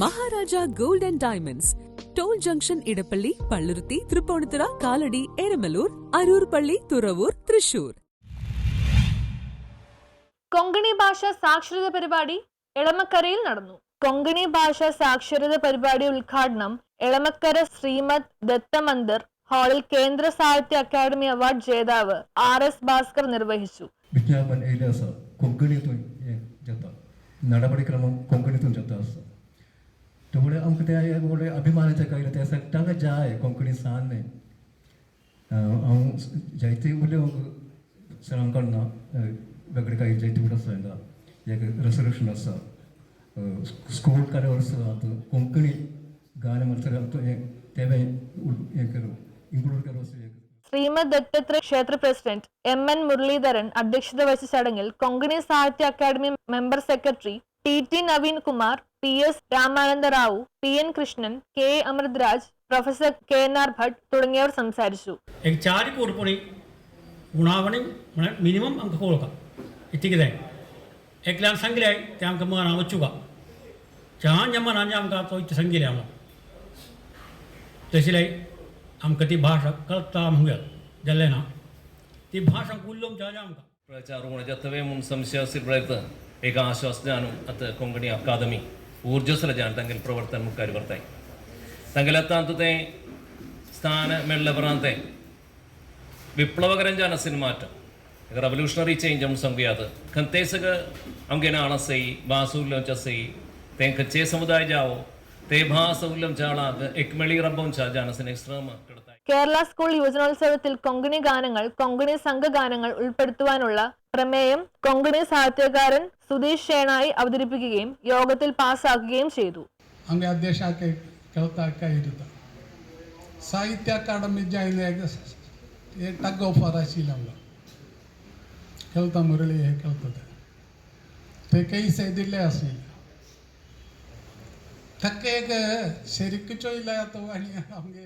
Maharaja gold and diamonds. Toll junction Edappally Palluruthy Tripunithura Kalady Eramalloor Aroor പള്ളി തുറവൂർ തൃശൂർ. കൊങ്കണി ഭാഷ സാക്ഷരത പരിപാടി എളമക്കരയിൽ നടന്നു. കൊങ്കണി ഭാഷ സാക്ഷരത പരിപാടി ഉദ്ഘാടനം എളമക്കര ശ്രീമദ് ദത്തമന്ദിർ ഹാളിൽ കേന്ദ്ര സാഹിത്യ അക്കാദമി അവാർഡ് ജേതാവ് ആർ എസ് ഭാസ്കർ നിർവഹിച്ചു. ವಿಜ್ಞಾಪನೆ നടപടിക്രമം കൊങ്കണി തുഞ്ചത്താസ് त्यामुळे आमकां ते एक व्हडलें अभिमानाचें कळ्ळें तें सगळ्यांक जाय कोंकणी सान न्ही हांव जायते उलोवंक सरांक कळना वेगळे काही जायते उलट आसा हांगा एक रेसोल्युशन आसा स्कूल कार्य वर्स आतां कोंकणी गाणें म्हणसर हें तेवें हें केलो इन्क्लूड केलो असो एक ശ്രീമദ് ദത്തത്രയ ക്ഷേത്ര പ്രസിഡന്റ് എം എൻ മുരളീധരൻ അധ്യക്ഷത വഹിച്ച ചടങ്ങിൽ Konkani Sahitya Akademi member secretary T T Naveen Kumar P S Ramananda Rao P N Krishnan K Amritraj professor K N R Bhat തുടങ്ങിയവർ സംസാരിച്ചു. മിനിമം നമുക്ക് കൊടുക്കാം എത്തിക്കതേ എല്ലാം സംഖ്യയായി നമുക്ക് നാമച്ചുക जहाँ जमा ना जाम का तो संगी रहा हम तहसील तो हम कति भाषा कलता हम जल्ले ना ती भाषा कुल्लोम जाम का। प्रचार होण्याच्या तवे म्हणून संशय एक प्रयत्न। एका आश्वासनानं आता अकादमी। ഊർജസ്വലജാണ് തങ്കൽ പ്രവർത്തനം കരുവർത്തായി തങ്കലത്താന്തത്തെ വിപ്ലവകരം ജാന സിനിമാറ്റം. റവല്യൂഷണറി ചേഞ്ച് ആണ് സംഖ്യാത് ഖന്തേസക അങ്കേന അണസൈ ബാസൂല്ലം ചസൈ തേ കച്ചേ സമുദായ ജാവോ തേ ഭാസൂല്ലം ചാളാക് എക്മളി റബ്ബം ചാജാണ് സിനെ ശ്രമ കേരള സ്കൂൾ യുവജനോത്സവത്തിൽ കൊങ്കണി ഗാനങ്ങൾ കൊങ്കണി സംഘഗാനങ്ങൾ ഉൾപ്പെടുത്തുവാനുള്ള പ്രമേയം കൊങ്കണി സാഹിത്യകാരൻ സുധീഷ് ഷേണായി അവതരിപ്പിക്കുകയും യോഗത്തിൽ പാസ്സാക്കുകയും ചെയ്തു ಹಂಗೆ ಅಧ್ಯಕ್ಷ ಹಾಕಿ ಕೇಳ್ತಾಕ ಇರುತ್ತೆ Sahitya Akademi join tug of for ಆಶೀಲಂಗ ಕೇಳ್ತಾ ಮುರಳಿ ಕೇಳ್ತದೆ ते काही सैदिल्ले असेल थक्के एक शरीक चोयला तो आणि आमगे